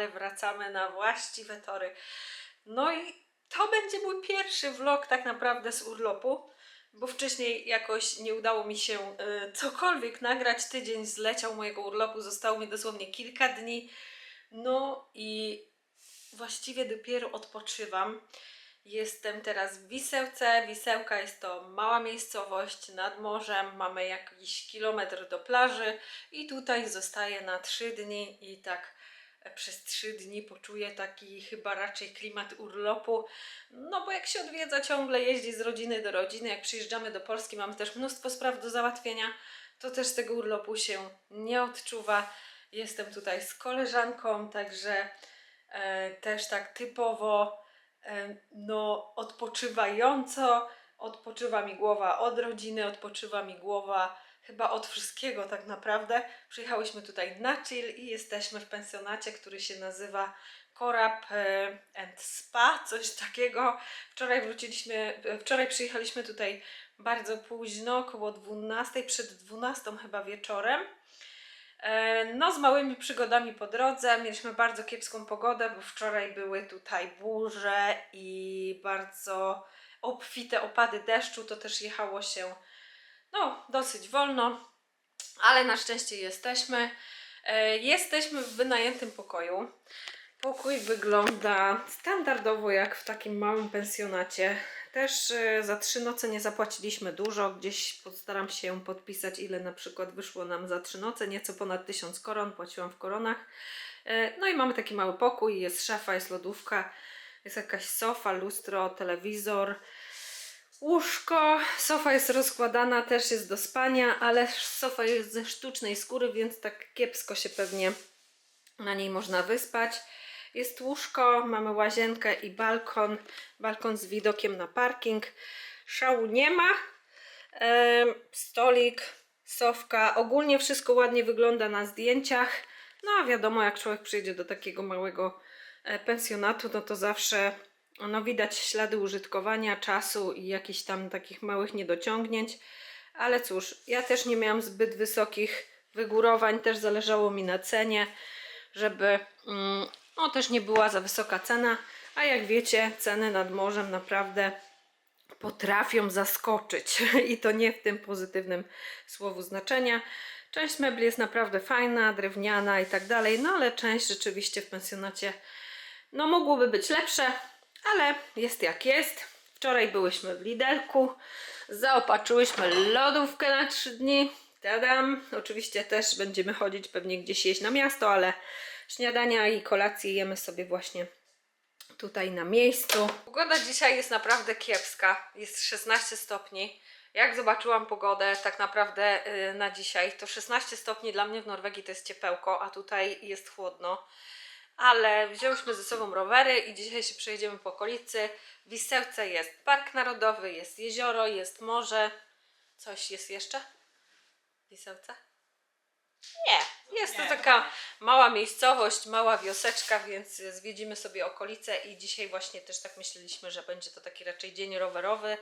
ale wracamy na właściwe tory. No i to będzie mój pierwszy vlog tak naprawdę z urlopu, bo wcześniej jakoś nie udało mi się y, cokolwiek nagrać. Tydzień zleciał mojego urlopu, zostało mi dosłownie kilka dni. No i właściwie dopiero odpoczywam. Jestem teraz w Wisełce. Wisełka jest to mała miejscowość nad morzem. Mamy jakiś kilometr do plaży i tutaj zostaję na trzy dni i tak przez trzy dni poczuję taki chyba raczej klimat urlopu. No bo jak się odwiedza ciągle, jeździ z rodziny do rodziny, jak przyjeżdżamy do Polski, mamy też mnóstwo spraw do załatwienia, to też tego urlopu się nie odczuwa. Jestem tutaj z koleżanką, także e, też tak typowo e, no, odpoczywająco. Odpoczywa mi głowa od rodziny, odpoczywa mi głowa chyba od wszystkiego tak naprawdę. Przyjechałyśmy tutaj na chill i jesteśmy w pensjonacie, który się nazywa Korab e, and Spa, coś takiego. Wczoraj wróciliśmy, e, wczoraj przyjechaliśmy tutaj bardzo późno, około 12, przed 12 chyba wieczorem. E, No, z małymi przygodami po drodze. Mieliśmy bardzo kiepską pogodę, bo wczoraj były tutaj burze i bardzo obfite opady deszczu. To też jechało się no, dosyć wolno, ale na szczęście jesteśmy. E, Jesteśmy w wynajętym pokoju. Pokój wygląda standardowo jak w takim małym pensjonacie. Też e, za trzy noce nie zapłaciliśmy dużo. Gdzieś postaram się podpisać, ile na przykład wyszło nam za trzy noce. Nieco ponad tysiąc koron, płaciłam w koronach. E, No i mamy taki mały pokój, jest szafa, jest lodówka, jest jakaś sofa, lustro, telewizor, łóżko. Sofa jest rozkładana, też jest do spania, ale sofa jest ze sztucznej skóry, więc tak kiepsko się pewnie na niej można wyspać. Jest łóżko, mamy łazienkę i balkon. Balkon z widokiem na parking. Szału nie ma. Em, stolik, sofka. Ogólnie wszystko ładnie wygląda na zdjęciach. No a wiadomo, jak człowiek przyjdzie do takiego małego e, pensjonatu, no to zawsze no, widać ślady użytkowania, czasu i jakichś tam takich małych niedociągnięć. Ale cóż, ja też nie miałam zbyt wysokich wygórowań, też zależało mi na cenie, żeby mm, no, też nie była za wysoka cena. A jak wiecie, ceny nad morzem naprawdę potrafią zaskoczyć i to nie w tym pozytywnym słowu znaczenia. Część mebli jest naprawdę fajna, drewniana i tak dalej, no ale część rzeczywiście w pensjonacie no mogłoby być lepsze, ale jest jak jest. Wczoraj byłyśmy w Lidelku, zaopatrzyłyśmy lodówkę na 3 dni. Tadam! Oczywiście też będziemy chodzić pewnie gdzieś jeść na miasto, ale śniadania i kolacje jemy sobie właśnie tutaj na miejscu. Pogoda dzisiaj jest naprawdę kiepska. Jest 16 stopni. Jak zobaczyłam pogodę tak naprawdę y, na dzisiaj, to 16 stopni dla mnie w Norwegii to jest ciepełko, a tutaj jest chłodno. Ale wzięłyśmy ze sobą rowery i dzisiaj się przejedziemy po okolicy. W Wisełce jest park narodowy, jest jezioro, jest morze. Coś jest jeszcze? W Wisełce? Nie, jest to taka mała miejscowość, mała wioseczka, więc zwiedzimy sobie okolice i dzisiaj właśnie też tak myśleliśmy, że będzie to taki raczej dzień rowerowy,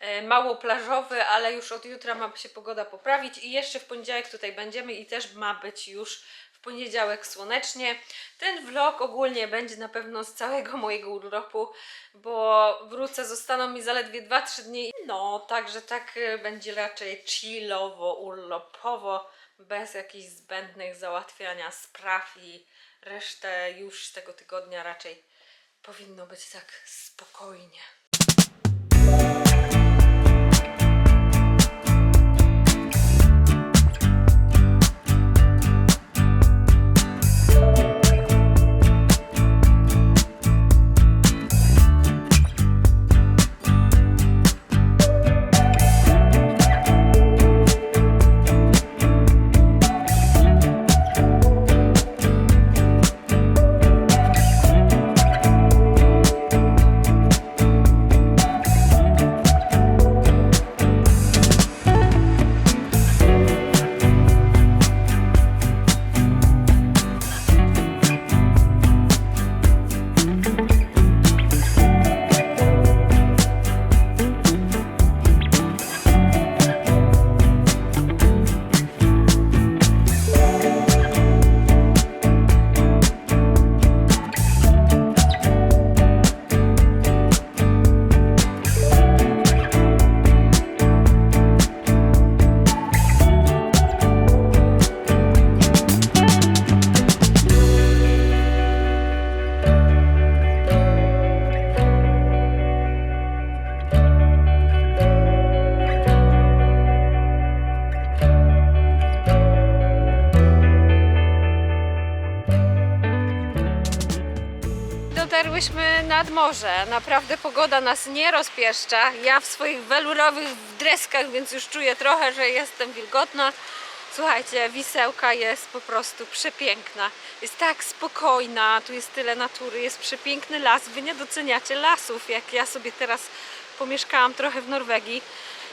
e, mało plażowy, ale już od jutra ma się pogoda poprawić i jeszcze w poniedziałek tutaj będziemy i też ma być już poniedziałek słonecznie. Ten vlog ogólnie będzie na pewno z całego mojego urlopu, bo wrócę, zostaną mi zaledwie 2-3 dni. No, także tak e, będzie raczej chillowo, urlopowo, bez jakichś zbędnych załatwiania spraw i resztę już tego tygodnia raczej powinno być tak spokojnie. Nad morze. Naprawdę pogoda nas nie rozpieszcza. Ja w swoich welurowych dreskach, więc już czuję trochę, że jestem wilgotna. Słuchajcie, wisełka jest po prostu przepiękna. Jest tak spokojna, tu jest tyle natury, jest przepiękny las. Wy nie doceniacie lasów, jak ja sobie teraz pomieszkałam trochę w Norwegii.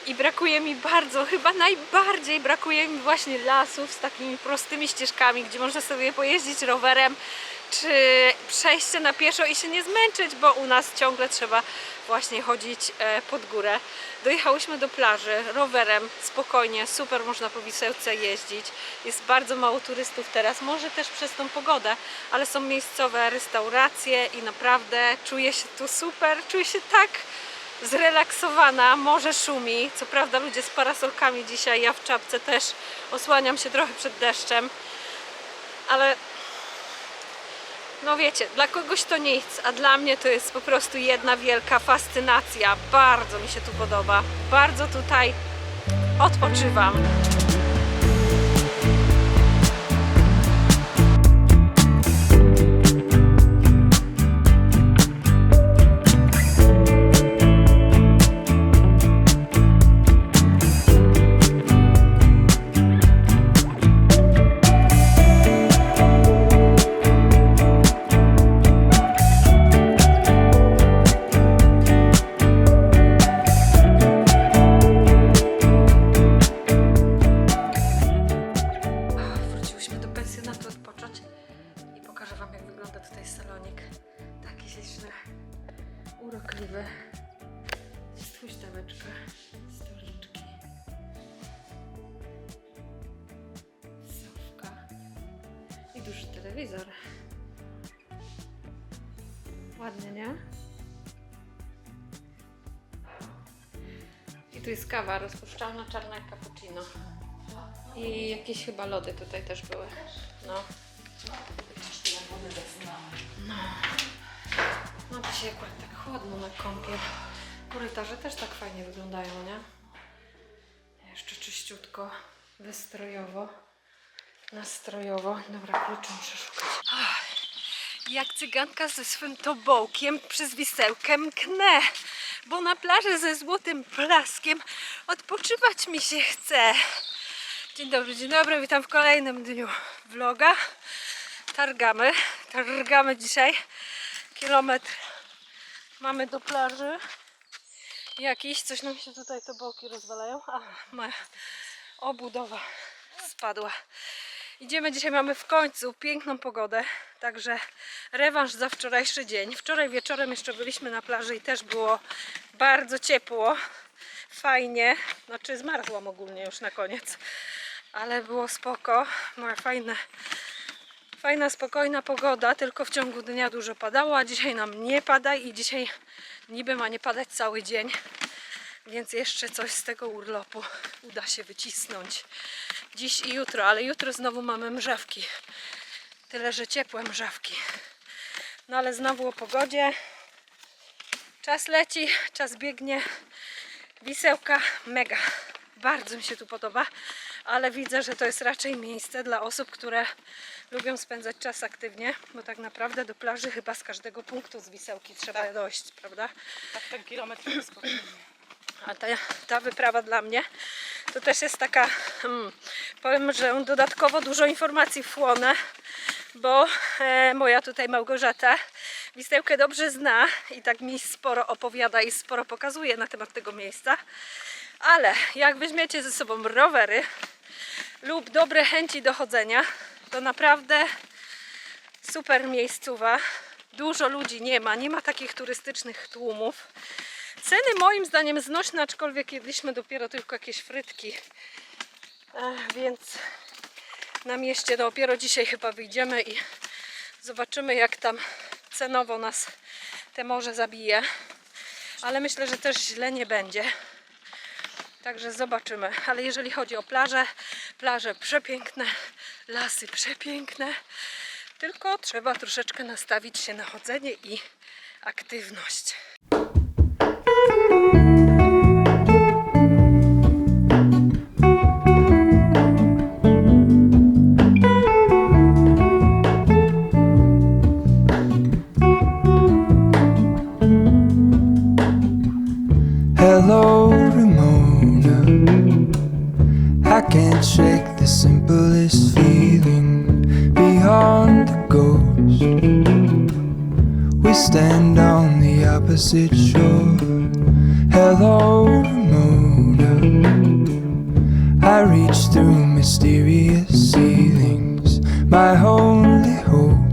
I brakuje mi bardzo, chyba najbardziej brakuje mi właśnie lasów z takimi prostymi ścieżkami, gdzie można sobie pojeździć rowerem, czy przejście na pieszo i się nie zmęczyć, bo u nas ciągle trzeba właśnie chodzić e, pod górę. Dojechałyśmy do plaży rowerem, spokojnie, super można po Wisełce jeździć. Jest bardzo mało turystów teraz, może też przez tą pogodę, ale są miejscowe restauracje i naprawdę czuję się tu super, czuję się tak zrelaksowana, morze szumi. Co prawda ludzie z parasolkami dzisiaj, ja w czapce też osłaniam się trochę przed deszczem, ale no wiecie, dla kogoś to nic, a dla mnie to jest po prostu jedna wielka fascynacja. Bardzo mi się tu podoba. Bardzo tutaj odpoczywam. Kawa rozpuszczalna, czarna cappuccino. I jakieś chyba lody tutaj też były. No. No. No dzisiaj akurat tak chłodno na kąpie. Korytarze też tak fajnie wyglądają, nie? Jeszcze czyściutko, wystrojowo, nastrojowo. Dobra, kluczy muszę szukać. Jak cyganka ze swym tobołkiem przez wisełkę mknę, bo na plaży ze złotym blaskiem odpoczywać mi się chce. Dzień dobry, dzień dobry, witam w kolejnym dniu vloga. Targamy, targamy dzisiaj. Kilometr mamy do plaży. Jakiś, coś nam się tutaj te boki rozwalają. A, moja obudowa spadła. Idziemy dzisiaj, mamy w końcu piękną pogodę, także rewanż za wczorajszy dzień. Wczoraj wieczorem jeszcze byliśmy na plaży i też było bardzo ciepło, fajnie. Znaczy zmarzłam ogólnie już na koniec, ale było spoko. Moja fajne, fajna, spokojna pogoda, tylko w ciągu dnia dużo padało, a dzisiaj nam nie pada i dzisiaj niby ma nie padać cały dzień. Więc jeszcze coś z tego urlopu uda się wycisnąć dziś i jutro, ale jutro znowu mamy mrzawki. Tyle, że ciepłe mrzawki. No ale znowu o pogodzie. Czas leci, czas biegnie. Wisełka mega. Bardzo mi się tu podoba, ale widzę, że to jest raczej miejsce dla osób, które lubią spędzać czas aktywnie, bo tak naprawdę do plaży chyba z każdego punktu z Wisełki trzeba dojść, prawda? Tak, ten kilometr jest. A ta, ta wyprawa dla mnie to też jest taka, hmm, powiem, że dodatkowo dużo informacji wchłonę, bo e, moja tutaj Małgorzata Wistełkę dobrze zna i tak mi sporo opowiada i sporo pokazuje na temat tego miejsca. Ale jak weźmiecie ze sobą rowery lub dobre chęci do chodzenia, to naprawdę super miejscowa. Dużo ludzi nie ma, nie ma takich turystycznych tłumów. Ceny moim zdaniem znośne, aczkolwiek jedliśmy dopiero tylko jakieś frytki. Ech, więc na mieście dopiero dzisiaj chyba wyjdziemy i zobaczymy jak tam cenowo nas te morze zabije. Ale myślę, że też źle nie będzie. Także zobaczymy. Ale jeżeli chodzi o plaże, plaże przepiękne, lasy przepiękne. Tylko trzeba troszeczkę nastawić się na chodzenie i aktywność. Hello, Ramona. I can't shake the simplest feeling beyond the ghost. We stand on opposite shore. Hello, Ramona. I reach through mysterious ceilings, my only hope.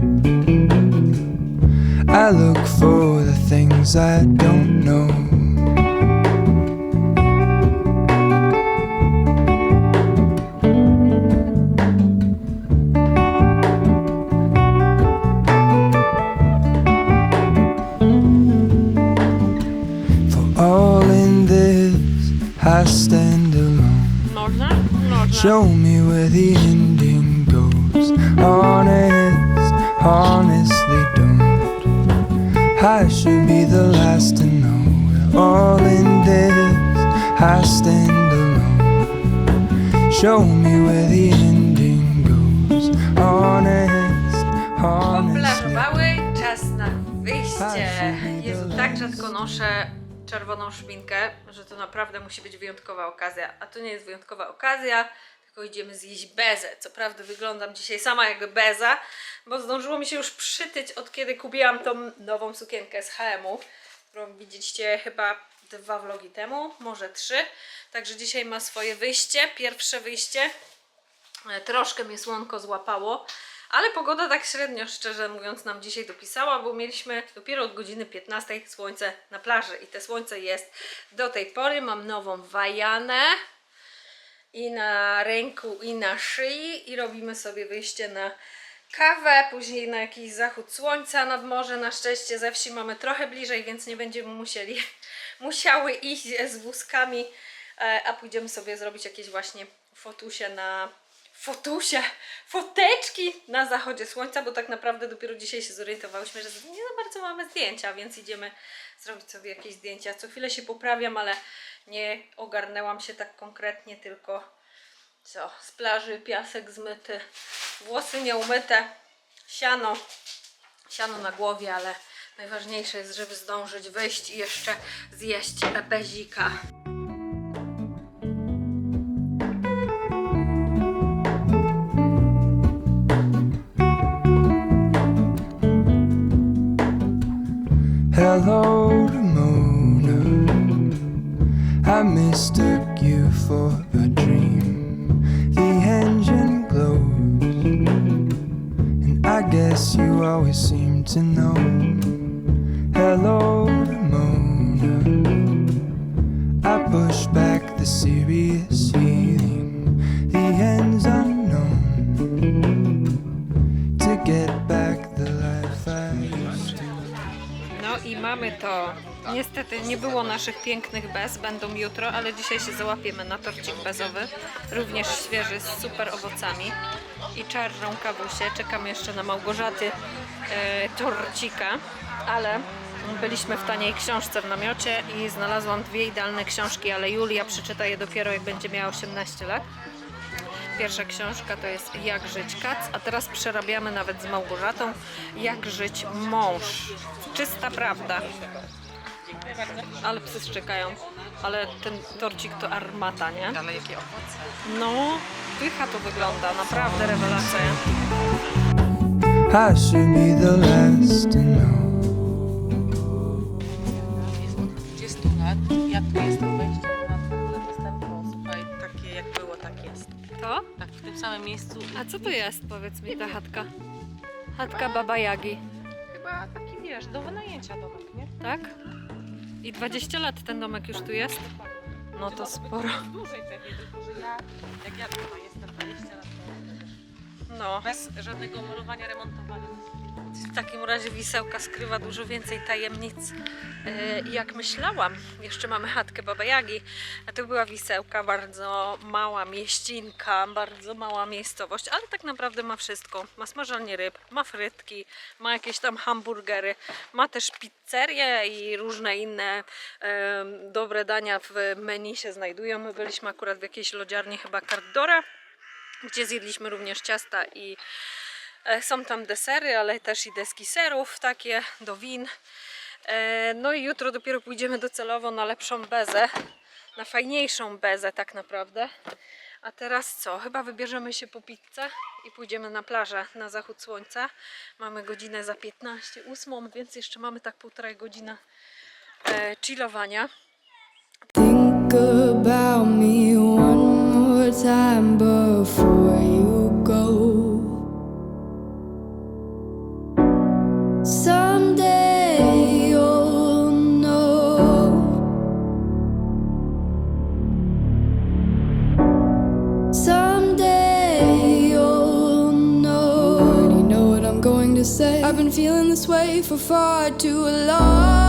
I look for the things I don't noszę czerwoną szminkę, że to naprawdę musi być wyjątkowa okazja. A to nie jest wyjątkowa okazja, tylko idziemy zjeść bezę. Co prawda wyglądam dzisiaj sama jak beza, bo zdążyło mi się już przytyć od kiedy kupiłam tą nową sukienkę z H&M-u, którą widzieliście chyba dwa vlogi temu, może trzy. Także dzisiaj ma swoje wyjście, pierwsze wyjście. E, Troszkę mnie słonko złapało, ale pogoda tak średnio, szczerze mówiąc, nam dzisiaj dopisała, bo mieliśmy dopiero od godziny 15 słońce na plaży i te słońce jest do tej pory. Mam nową wajanę i na ręku, i na szyi i robimy sobie wyjście na kawę, później na jakiś zachód słońca nad morze. Na szczęście ze wsi mamy trochę bliżej, więc nie będziemy musieli, musiały iść z wózkami, e, a pójdziemy sobie zrobić jakieś właśnie fotusie na fotusie, foteczki na zachodzie słońca, bo tak naprawdę dopiero dzisiaj się zorientowałyśmy, że nie za bardzo mamy zdjęcia, więc idziemy zrobić sobie jakieś zdjęcia. Co chwilę się poprawiam, ale nie ogarnęłam się tak konkretnie, tylko co, z plaży piasek zmyty, włosy nieumyte, siano, siano na głowie, ale najważniejsze jest, żeby zdążyć wyjść i jeszcze zjeść Hello, Ramona. I mistook you for a dream. The engine glows, and I guess you always seem to know. Naszych pięknych bez, będą jutro, ale dzisiaj się załapiemy na torcik bezowy. Również świeży z super owocami i czarną kawusię. Czekam jeszcze na Małgorzaty e, torcika, ale byliśmy w taniej książce w namiocie i znalazłam dwie idealne książki, ale Julia przeczyta je dopiero jak będzie miała 18 lat. Pierwsza książka to jest Jak żyć kac, a teraz przerabiamy nawet z Małgorzatą Jak żyć mąż. Czysta prawda. Ale psy szczekają. Ale ten torcik to armata, nie? Ale jakie owoce. No, pycha to wygląda, naprawdę rewelacja. I should be the last to know. Jest od 20 lat. Ja tu jestem wejście na dwa lat jestem, bo słuchaj, takie jak było, tak jest. To? Tak, w tym samym miejscu. A co to jest, powiedz mi, ta chatka? Chatka Baba Jagi, Chyba taki, wiesz, do wynajęcia domek, nie? tak? I 20 lat ten domek już tu jest? No to sporo. Dłużej pewnie, tylko że ja, jak ja tutaj jestem 20 lat, to No. bez żadnego malowania, remontowania. W takim razie wisełka skrywa dużo więcej tajemnic e, jak myślałam. Jeszcze mamy chatkę Baba Jagi, a to była wisełka, bardzo mała mieścinka, bardzo mała miejscowość, ale tak naprawdę ma wszystko. Ma smażalnię ryb, ma frytki, ma jakieś tam hamburgery, ma też pizzerię i różne inne dobre dania w menu się znajdują. My byliśmy akurat w jakiejś lodziarni chyba Cardora, gdzie zjedliśmy również ciasta i Są tam desery, ale też i deski serów takie do win. E, No i jutro dopiero pójdziemy docelowo na lepszą bezę, na fajniejszą bezę tak naprawdę. A teraz co? Chyba wybierzemy się po pizzę i pójdziemy na plażę na zachód słońca. Mamy godzinę za 15, 8, więc jeszcze mamy tak półtorej godziny e, chillowania. Think about me one more time before you I've been feeling this way for far too long.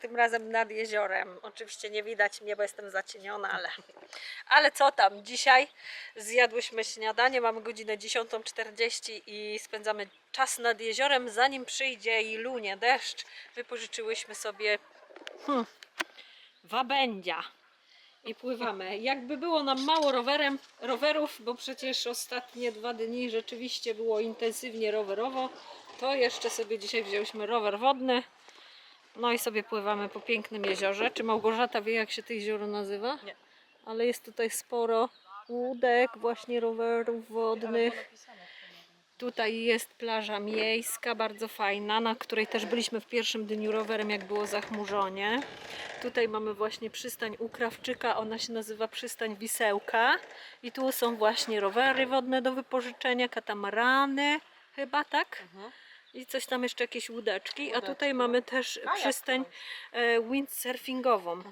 Tym razem nad jeziorem. Oczywiście nie widać mnie, bo jestem zacieniona, ale, ale co tam. Dzisiaj zjadłyśmy śniadanie, mamy godzinę 10.40 i spędzamy czas nad jeziorem, zanim przyjdzie i lunie deszcz. Wypożyczyłyśmy sobie hmm, wabędzia i pływamy. Jakby było nam mało rowerem, rowerów, bo przecież ostatnie dwa dni rzeczywiście było intensywnie rowerowo, to jeszcze sobie dzisiaj wzięłyśmy rower wodny. No i sobie pływamy po pięknym jeziorze. Czy Małgorzata wie, jak się to jezioro nazywa? Nie. Ale jest tutaj sporo łódek, właśnie rowerów wodnych. Tutaj jest plaża miejska, bardzo fajna, na której też byliśmy w pierwszym dniu rowerem, jak było zachmurzenie. Tutaj mamy właśnie przystań u Krawczyka, ona się nazywa przystań Wisełka. I tu są właśnie rowery wodne do wypożyczenia, katamarany, chyba tak? I coś tam jeszcze jakieś łódeczki. A tutaj Łódeczki. mamy też Kajak przystań e, windsurfingową.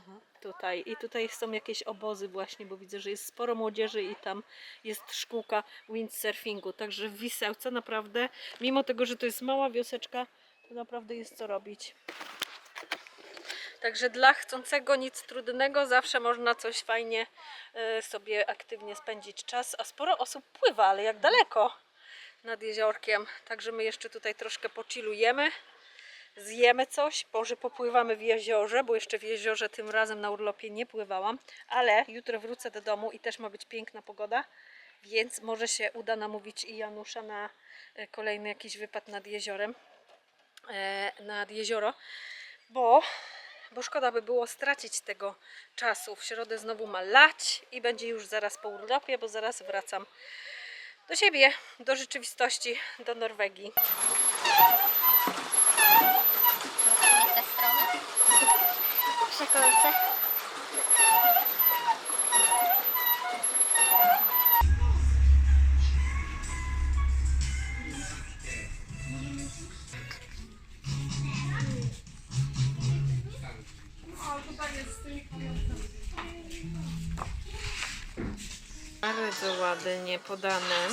Tutaj. I tutaj są jakieś obozy właśnie, bo widzę, że jest sporo młodzieży i tam jest szkółka windsurfingu. Także w Wisełce naprawdę, mimo tego, że to jest mała wioseczka, to naprawdę jest co robić. Także dla chcącego nic trudnego zawsze można coś fajnie e, sobie aktywnie spędzić czas. A sporo osób pływa, ale jak daleko nad jeziorkiem. Także my jeszcze tutaj troszkę pochillujemy. Zjemy coś, może popływamy w jeziorze, bo jeszcze w jeziorze tym razem na urlopie nie pływałam, ale jutro wrócę do domu i też ma być piękna pogoda, więc może się uda namówić i Janusza na e, kolejny jakiś wypad nad jeziorem, e, nad jezioro, bo, bo szkoda by było stracić tego czasu. W środę znowu ma lać i będzie już zaraz po urlopie, bo zaraz wracam do siebie, do rzeczywistości, do Norwegii. Przekolce. Bardzo ładnie podane.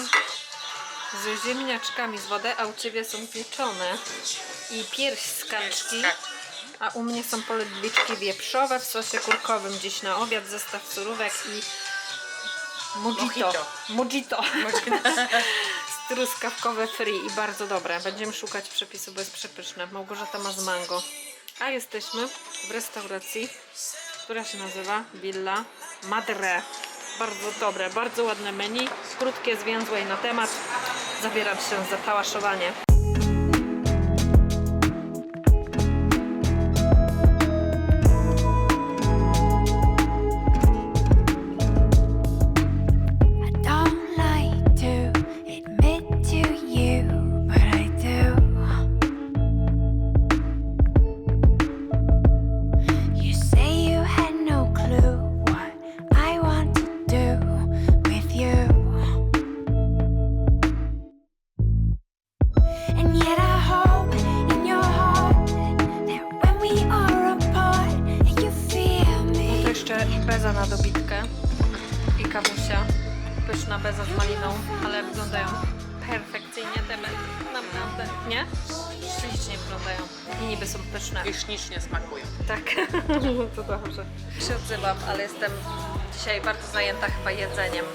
Z ziemniaczkami z wody, a u Ciebie są pieczone. I pierś z kaczki. A u mnie są polędwiczki wieprzowe w sosie kurkowym. Dziś na obiad zestaw surówek i. Mojito. Mojito. Truskawkowe free i bardzo dobre. Będziemy szukać przepisu, bo jest przepyszne. Małgorzata ma z mango. A jesteśmy w restauracji, która się nazywa Villa Madre. Bardzo dobre, bardzo ładne menu. Krótkie, zwięzłe i na temat. Zabieram się za pałaszowanie. Ale jestem dzisiaj bardzo zajęta chyba jedzeniem.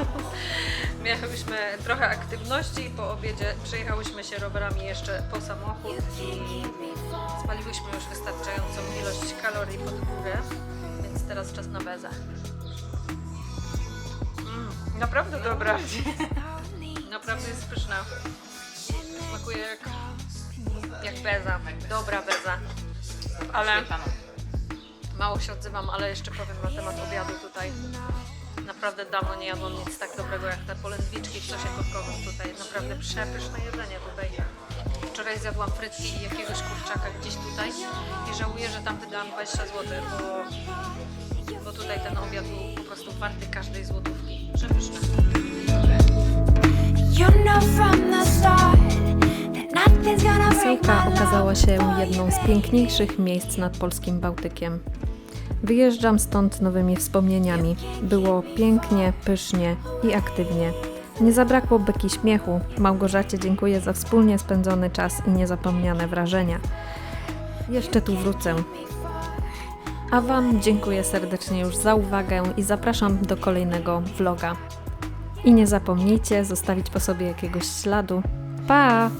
Miałyśmy trochę aktywności i po obiedzie przejechałyśmy się rowerami jeszcze po samochód i spaliłyśmy już wystarczającą ilość kalorii pod górę, więc teraz czas na bezę. Mm, naprawdę dobra. Naprawdę jest pyszna. Smakuje jak, jak beza. Dobra beza. Ale. Mało się odzywam, ale jeszcze powiem na temat obiadu tutaj. Naprawdę dawno nie jadłam nic tak dobrego jak te polędwiczki w sosie kurkowym tutaj. Naprawdę przepyszne jedzenie tutaj. Wczoraj zjadłam frytki i jakiegoś kurczaka gdzieś tutaj i żałuję, że tam wydałam 20 zł, bo, bo tutaj ten obiad był po prostu warty każdej złotówki. Przepyszne. My okazała się jedną z piękniejszych miejsc nad polskim Bałtykiem. Wyjeżdżam stąd nowymi wspomnieniami. Było pięknie, pysznie i aktywnie. Nie zabrakło beki śmiechu. Małgorzacie dziękuję za wspólnie spędzony czas i niezapomniane wrażenia. Jeszcze tu wrócę. A Wam dziękuję serdecznie już za uwagę i zapraszam do kolejnego vloga. I nie zapomnijcie zostawić po sobie jakiegoś śladu. Pa!